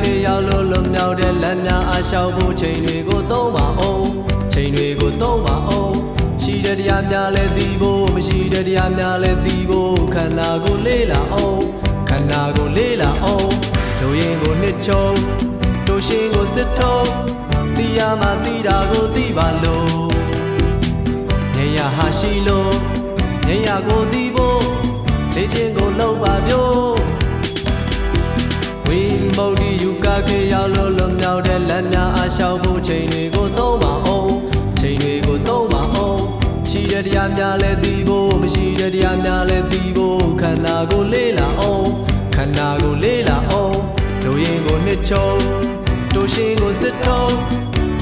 ခေရောက်လို့လွန်မြောက်တဲ့လက်များအားလျှောက်ဖို့ချိန်တွေကိုသုံးပါအောင်ချိန်တွေကိုသုံးပါအောင်ရှိတဲ့တရားများလည်းသိဖို့မရှိတဲ့တရားများလည်းသိဖို့ခန္ဓာကိုလေးလာအောင်ခန္ဓာကိုလေးလာအောင်လူရင်ကိုနှစ်ချုံတို့ရှင်ကိုစစ်ထုံးသိရမှသိတာကိုသိပါလို့ညရဟာရှိလို့ညရကိုသိဖို့လေ့ကျင့်ကိုလုပ်ပါပြို့ များလည်းသိဖို့မရှိတဲ့တရားများလည်းသိဖို့ခန္ဓာကိုလေးလာအောင်ခန္ဓာကိုလေးလာအောင်လူရင်ကိုနှစ်ချုံတို့ရှင်ကိုစစ်ထုံး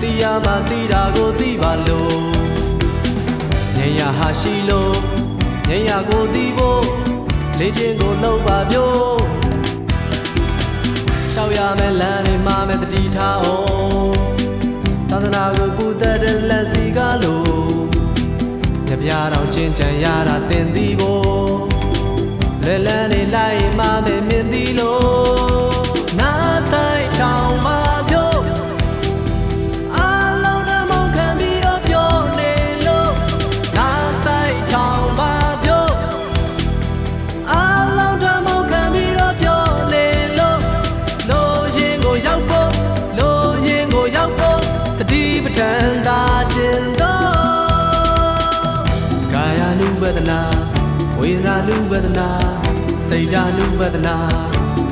သိရမှသိတာကိုသိပါလို့ညရဟာရှိလို့ညရကိုသိဖို့လေ့ကျင့်ကိုလုပ်ပါပြို့ရှောက်ရမယ်လမ်းတွေမှာမဲ့တတိထားအောင်သာသနာကိုပူတတ်တဲ့လက်စီကားလို့ကြ ပြတော်ကျင့်ကြံရတာသင်သိဖို့ နာစိတ်ဓာနုပဒနာ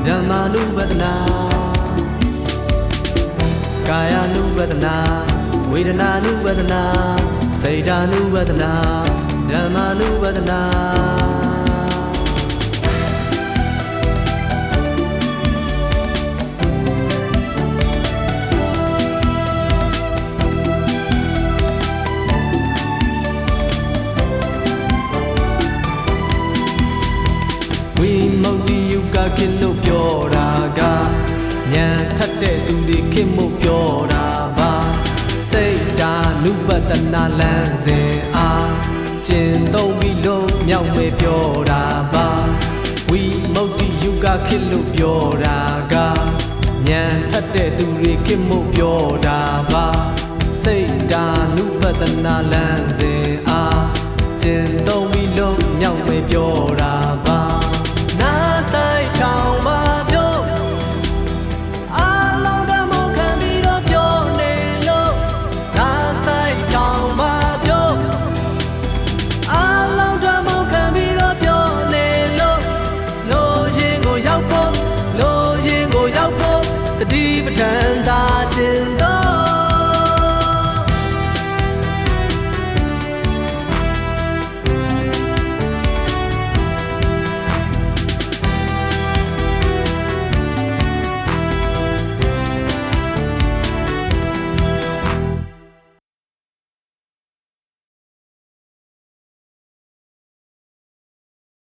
ဓမ္မာနုပဒနာကာယ ानु ပဒနာဝေဒနာ ानु ပဒနာစိတ်ဓာနုပဒနာဓမ္မာနုပဒနာ ယုကကိလို့ပြောတာကဉာဏ်ထက်တဲ့သူတွေခိမှုပြောတာပါစိတ်ဓာ ानु ပတနာလမ်းစဉ်အားကျင့်သုံးပြီးလို့မြောက်မဲ့ပြောတာပါဝိမု ക്തി ယုကခိလို့ပြောတာကဉာဏ်ထက်တဲ့သူတွေခိမှုပြောတာပါစိတ်ဓာ ानु ပတနာလမ်းစဉ်အားကျင့်သုံးပြီးလို့မြောက်မဲ့ပြောတာ ံး